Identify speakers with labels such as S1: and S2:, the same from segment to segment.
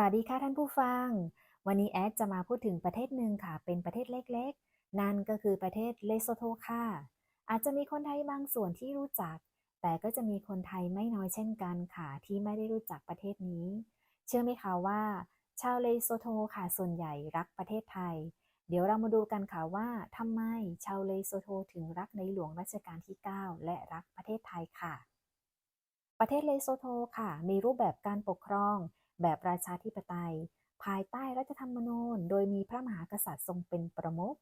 S1: สวัสดีค่ะท่านผู้ฟัง วันนี้แอดจะมาพูดถึงประเทศหนึ่งค่ะ เป็นประเทศเล็กๆ นั่นก็คือประเทศเลโซโทค่ะ อาจจะมีคนไทยบางส่วนที่รู้จัก แต่ก็จะมีคนไทยไม่น้อยเช่นกันค่ะ ที่ไม่ได้รู้จักประเทศนี้ เชื่อไหมคะว่า ชาวเลโซโทค่ะส่วนใหญ่รักประเทศไทย เดี๋ยวเรามาดูกันค่ะว่าทำไมชาวเลโซโทถึงรักในหลวงรัชกาลที่ 9 และรักประเทศไทยค่ะ ประเทศเลโซโทค่ะ มีรูปแบบการปกครอง แบบราชาธิปไตย ภายใต้รัฐธรรมนูญ โดยมีพระมหากษัตริย์ทรงเป็นประมุข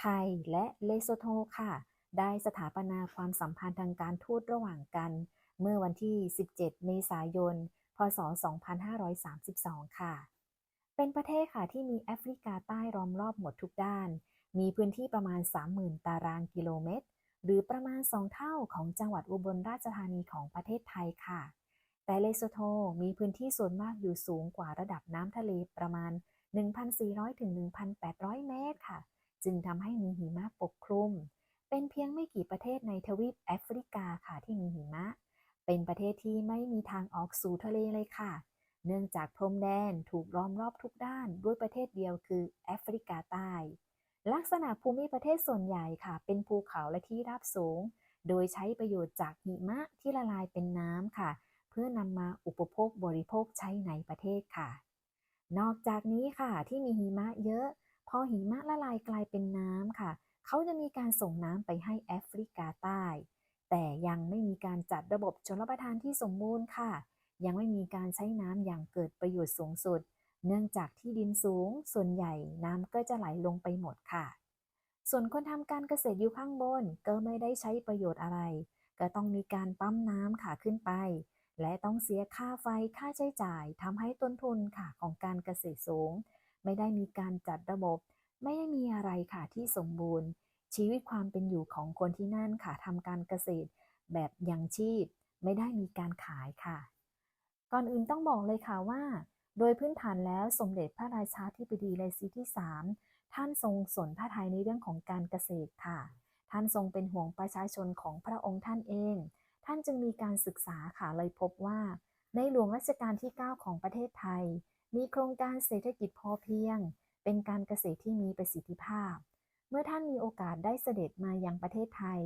S1: ไทยและเลโซโทค่ะ ได้สถาปนาความสัมพันธ์ทางการทูตระหว่างกัน เมื่อวันที่ 17 เมษายน พศ 2532 ค่ะ เป็นประเทศค่ะที่มีแอฟริกาใต้ล้อมรอบหมดทุกด้าน มีพื้นที่ประมาณ 30,000 ตารางกิโลเมตร หรือประมาณ 2 เท่าของจังหวัดอุบลราชธานีของประเทศไทยค่ะ แต่เลโซโทมีพื้นที่ส่วนมากอยู่สูงกว่าระดับน้ำทะเลประมาณ 1,400 ถึง 1,800 เมตรค่ะ จึงทำให้มีหิมะปกคลุม เป็นเพียงไม่กี่ประเทศในทวีปแอฟริกาค่ะที่มีหิมะ เป็นประเทศที่ไม่มีทางออกสู่ทะเลเลยค่ะ เนื่องจากพรมแดนถูกล้อมรอบทุกด้านด้วยประเทศเดียวคือแอฟริกาใต้ ลักษณะภูมิประเทศส่วนใหญ่ค่ะ เป็นภูเขาและที่ราบสูง โดยใช้ประโยชน์จากหิมะที่ละลายเป็นน้ำค่ะ เพื่อนำมาอุปโภคบริโภคใช้ในประเทศค่ะ นอกจากนี้ค่ะที่มีหิมะเยอะ พอหิมะละลายกลายเป็นน้ำค่ะ เขาจะมีการส่งน้ำไปให้แอฟริกาใต้ แต่ยังไม่มีการจัดระบบชลประทานที่สมบูรณ์ค่ะ ยังไม่มีการใช้น้ำอย่างเกิดประโยชน์สูงสุด เนื่องจากที่ดินสูง ส่วนใหญ่น้ำก็จะไหลลงไปหมดค่ะ ส่วนคนทำการเกษตรอยู่ข้างบนก็ไม่ได้ใช้ประโยชน์อะไร ก็ต้องมีการปั๊มน้ำค่ะขึ้นไป และต้องเสียค่าไฟค่าใช้จ่ายทำให้ต้นทุนค่ะของการเกษตรสูง ไม่ได้มีการจัดระบบ ไม่ได้มีอะไรค่ะที่สมบูรณ์ ชีวิตความเป็นอยู่ของคนที่นั่นค่ะทำการเกษตร แบบยังชีพ ไม่ได้มีการขายค่ะ ก่อนอื่นต้องบอกเลยค่ะว่า โดยพื้นฐานแล้วสมเด็จพระราชาธิบดีเลซีที่ 3 ท่านทรงสนพระทัยในเรื่องของการเกษตรค่ะ ท่านทรงเป็นห่วงประชาชนของพระองค์ท่านเอง ท่านจึงมีการศึกษาค่ะเลยพบว่า ในหลวงรัชกาลที่ 9 ของประเทศไทย มีโครงการเศรษฐกิจพอเพียง เป็นการเกษตรที่มีประสิทธิภาพ เมื่อท่านมีโอกาสได้เสด็จมายังประเทศไทย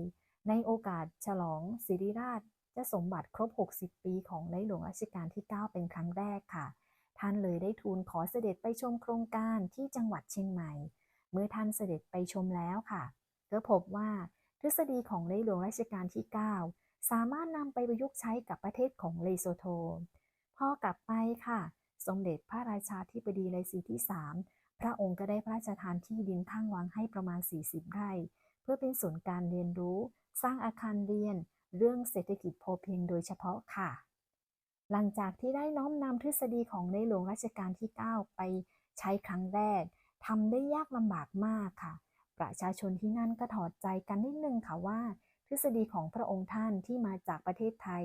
S1: ในโอกาสฉลองสิริราชจะสมบัติครบ 60 ปีของในหลวงรัชกาลที่ 9 เป็นครั้งแรกค่ะ ท่านเลยได้ทูลขอเสด็จไปชมโครงการที่จังหวัดเชียงใหม่ เมื่อท่านเสด็จไปชมแล้วค่ะ ก็พบว่า ทฤษฎีของในหลวงรัชกาลที่ 9 สามารถนำไปประยุกต์ใช้กับประเทศของเลโซโท พอกลับไปค่ะ สมเด็จพระราชาธิบดีเลซีที่ 3 พระองค์ก็ได้พระราชทานที่ดินข้างวังให้ประมาณ 40 ไร่ เพื่อเป็นศูนย์การเรียนรู้ สร้างอาคารเรียน เรื่องเศรษฐกิจพอเพียงโดยเฉพาะค่ะ หลังจากที่ได้น้อมนำทฤษฎีของในหลวงรัชกาลที่ 9 ไปใช้ครั้งแรกทำได้ยากลำบากมากค่ะ ประชาชนที่นั่นก็ถอดใจกันนิดนึงค่ะว่า ทฤษฎีของพระองค์ท่านที่มาจากประเทศไทย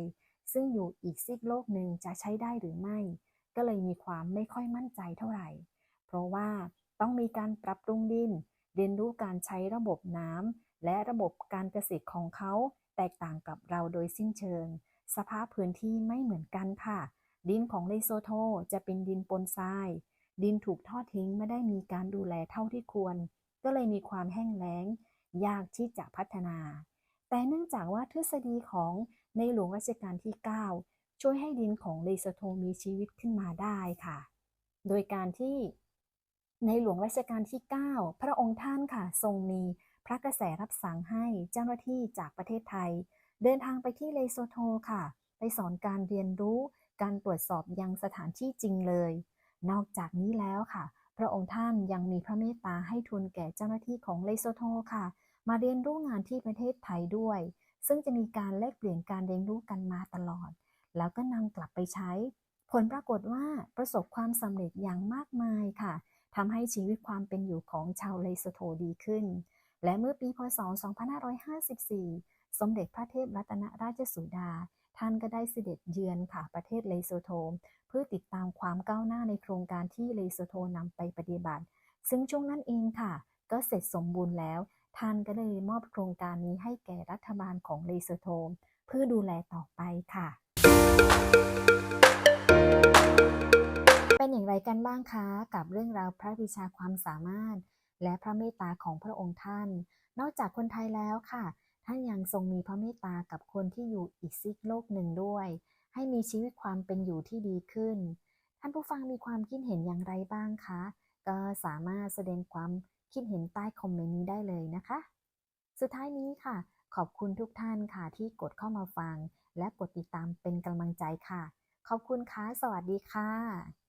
S1: ซึ่งอยู่อีกซีกโลกหนึ่งจะใช้ได้หรือไม่ ก็เลยมีความไม่ค่อยมั่นใจเท่าไหร่ เพราะว่าต้องมีการปรับปรุงดิน เรียนรู้การใช้ระบบน้ำและระบบการเกษตรของเขาแตกต่างกับเราโดยสิ้นเชิง สภาพพื้นที่ไม่เหมือนกันค่ะ ดินของเลโซโทจะเป็นดินปนทราย ดินถูกทอดทิ้งไม่ได้มีการดูแลเท่าที่ควร ก็เลยมีความแห้งแล้ง ยากที่จะพัฒนา แต่เนื่องจากว่าทฤษฎีของในหลวงรัชกาลที่ 9 ช่วยให้ดินของเลโซโทมีชีวิตขึ้นมาได้ค่ะ โดยการที่ในหลวงรัชกาลที่ 9 พระองค์ท่านค่ะ ทรงมีพระกระแสรับสั่งให้เจ้าหน้าที่จากประเทศไทย เดินทางไปที่เลโซโทค่ะ ไปสอนการเรียนรู้ การตรวจสอบยังสถานที่จริงเลย นอกจากนี้แล้วค่ะ ระองค์ท่านยังมีพระเมตตาให้ทุนแก่เจ้าหน้าที่ของเลโซโทค่ะ มาเรียนรู้งานที่ประเทศไทยด้วย ซึ่งจะมีการแลกเปลี่ยนการเรียนรู้กันมาตลอด แล้วก็นำกลับไปใช้ ผลปรากฏว่าประสบความสำเร็จอย่างมากมายค่ะทำให้ชีวิตความเป็นอยู่ของชาวเลโซโทดีขึ้น และเมื่อปีพศ 2554 สมเด็จพระเทพรัตนราชสุดา ท่านก็ได้เสด็จเยือนค่ะประเทศเลโซโทเพื่อติดตามความก้าวหน้าในโครงการที่เลโซโทนำไปปฏิบัติ ซึ่งช่วงนั้นเองค่ะ ก็เสร็จสมบูรณ์แล้ว ท่านก็เลยมอบโครงการนี้ให้แก่รัฐบาลของเลโซโทเพื่อดูแลต่อไปค่ะ เป็นอย่างคะ กับเรื่องราวพระวิชาความสามารถ และพระเมตตาของพระองค์ท่าน นอกจากคนไทยแล้วค่ะ ท่านยังทรงมีพระเมตตากับคนที่อยู่อีกซีกโลกหนึ่งด้วย ให้มีชีวิตความเป็นอยู่ที่ดีขึ้น ท่านผู้ฟังมีความคิดเห็นอย่างไรบ้างคะ ก็สามารถแสดงความคิดเห็นใต้คอมเมนต์นี้ได้เลยนะคะ สุดท้ายนี้ค่ะ ขอบคุณทุกท่านค่ะที่กดเข้ามาฟัง และกดติดตามเป็นกำลังใจค่ะ ขอบคุณค่ะ สวัสดีค่ะ